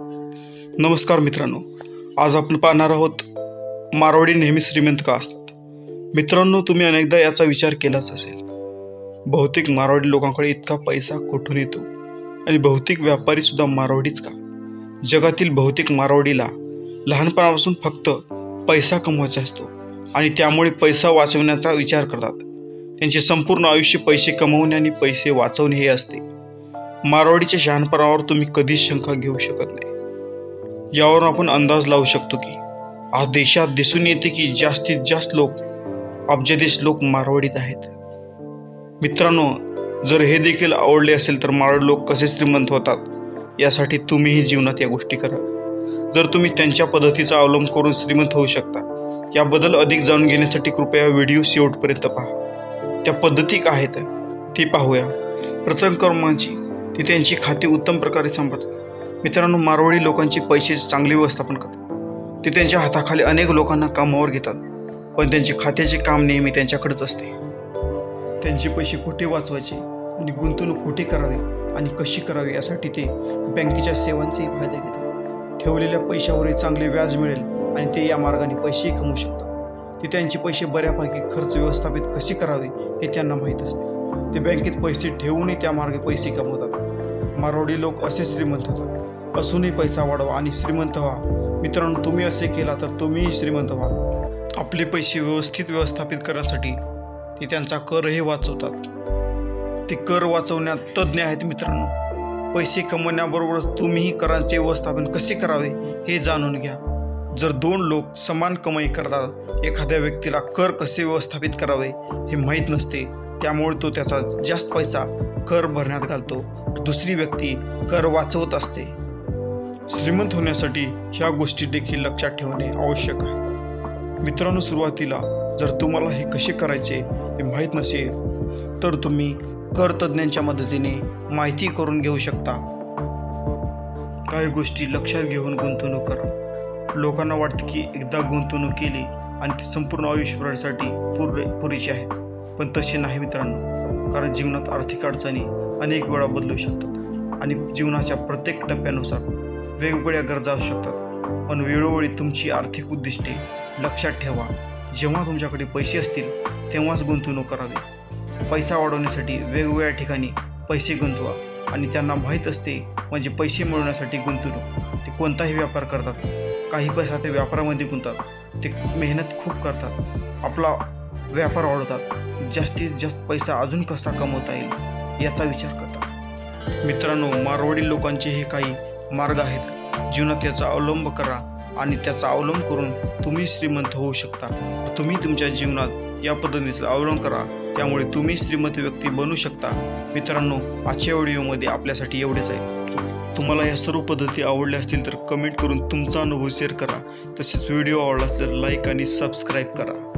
नमस्कार मित्रांनो आज आपण पाहणार आहोत मारवाडी नेहमी श्रीमंत का असतात? मित्रांनो तुम्ही अनेकदा याचा विचार केलाच असेल. बहुतेक मारवाडी लोकांकडे इतका पैसा कुठून येतो? आणि बहुतेक व्यापारी सुद्धा मारवाडीच का? जगातील बहुतेक मारवाडीला लहानपणापासून फक्त पैसा कमवायचा असतो आणि त्यामुळे पैसा वाचवण्याचा विचार करतात. त्यांचे संपूर्ण आयुष्य पैसे कमवणे आणि पैसे वाचवणे हे असते. मारवाडीच्या शहाणपणावर तुम्ही कधीच शंका घेऊ शकत नाही. यावरून आपण अंदाज लावू शकतो की आज देशात दिसून येते की जास्तीत जास्त लोक अब्जाधीश लोक मारवाडीत आहेत. मित्रांनो जर हे देखील आवडले असेल तर मारवाडी लोक कसे श्रीमंत होतात यासाठी तुम्हीही जीवनात या गोष्टी करा. जर तुम्ही त्यांच्या पद्धतीचा अवलंब करून श्रीमंत होऊ शकता याबद्दल अधिक जाणून घेण्यासाठी कृपया व्हिडिओ शेवटपर्यंत पहा. त्या पद्धती काय आहेत ते पाहूया. प्रथम कर्मांची ते त्यांची खाती उत्तम प्रकारे सांभाळतात. मित्रांनो मारवाडी लोकांची पैसे चांगले व्यवस्थापन करतात. ते त्यांच्या हाताखाली अनेक लोकांना कामावर घेतात. पण त्यांचे खात्याचे काम नेहमी त्यांच्याकडेच असते. त्यांचे पैसे कुठे वाचवायचे आणि गुंतवणूक कुठे करावी आणि कशी करावी यासाठी ते बँकेच्या सेवांचाही फायदा घेतात. ठेवलेल्या पैशावरही चांगले व्याज मिळेल आणि ते या मार्गाने पैसेही कमवू शकतात. ते त्यांचे पैसे बऱ्यापैकी खर्च व्यवस्थापित कसे करावे हे त्यांना माहीत असते. ते बँकेत पैसे ठेवूनही त्या मार्गे पैसे कमवतात. मारवाडी लोक असे श्रीमंत होतात. असूनही पैसा वाढवा आणि श्रीमंत व्हा. मित्रांनो तुम्ही असे केला तर तुम्हीही श्रीमंत व्हाल आपले पैसे व्यवस्थित व्यवस्थापित करण्यासाठी ते त्यांचा करही वाचवतात. ते कर वाचवण्यात तज्ज्ञ आहेत मित्रांनो. पैसे कमवण्याबरोबरच तुम्हीही करांचे व्यवस्थापन कसे करावे हे जाणून घ्या. जर दोन लोक समान कमाई करतात एखाद्या व्यक्तीला कर कसे व्यवस्थापित करावे हे माहीत नसते त्यामुळे तो त्याचा जास्त पैसा कर भरण्यात घालतो. दुसरी व्यक्ती कर वाचवत असते. श्रीमंत होण्यासाठी ह्या गोष्टी देखील लक्षात ठेवणे आवश्यक आहे. मित्रांनो सुरुवातीला जर तुम्हाला हे कसे करायचे हे माहीत नसेल तर तुम्ही कर तज्ज्ञांच्या मदतीने माहिती करून घेऊ शकता. काही गोष्टी लक्षात घेऊन गुंतवणूक करा. लोकांना वाटतं की एकदा गुंतवणूक केली आणि ती संपूर्ण आयुष्यभरासाठी पुरे पुरेशी आहे पण तसे नाही मित्रांनो कारण जीवनात आर्थिक अडचणी अनेक वेळा बदलू शकतात आणि जीवनाच्या प्रत्येक टप्प्यानुसार वेगवेगळ्या गरजा असू शकतात. पण वेळोवेळी तुमची आर्थिक उद्दिष्टे लक्षात ठेवा. जेव्हा तुमच्याकडे पैसे असतील तेव्हाच गुंतवणूक करावी. पैसा वाढवण्यासाठी वेगवेगळ्या ठिकाणी पैसे गुंतवा आणि त्यांना माहीत असते म्हणजे पैसे मिळवण्यासाठी गुंतवणूक. ते कोणताही व्यापार करतात काही पैसा ते व्यापारामध्ये गुंततात. ते मेहनत खूप करतात. आपला व्यापार वाढवतात. जास्तीत जास्त पैसा अजून कसा कमवता येईल याचा विचार करतात. मित्रांनो मारवाडी लोकांचे हे काही मार्ग आहेत. जीवनात याचा अवलंब करा आणि त्याचा अवलंब करून तुम्ही श्रीमंत होऊ शकता. तुम्ही तुमच्या जीवनात या पद्धतीचा अवलंब करा. त्यामुळे तुम्ही श्रीमंत व्यक्ती बनू शकता. मित्रांनो आजच्या व्हिडिओमध्ये आपल्यासाठी एवढेच आहे. तुम्हाला या सर्व पद्धती आवडल्या असतील तर कमेंट करून तुमचा अनुभव शेअर करा. तसेच व्हिडिओ आवडला असल्यास तर लाईक आणि सबस्क्राईब करा.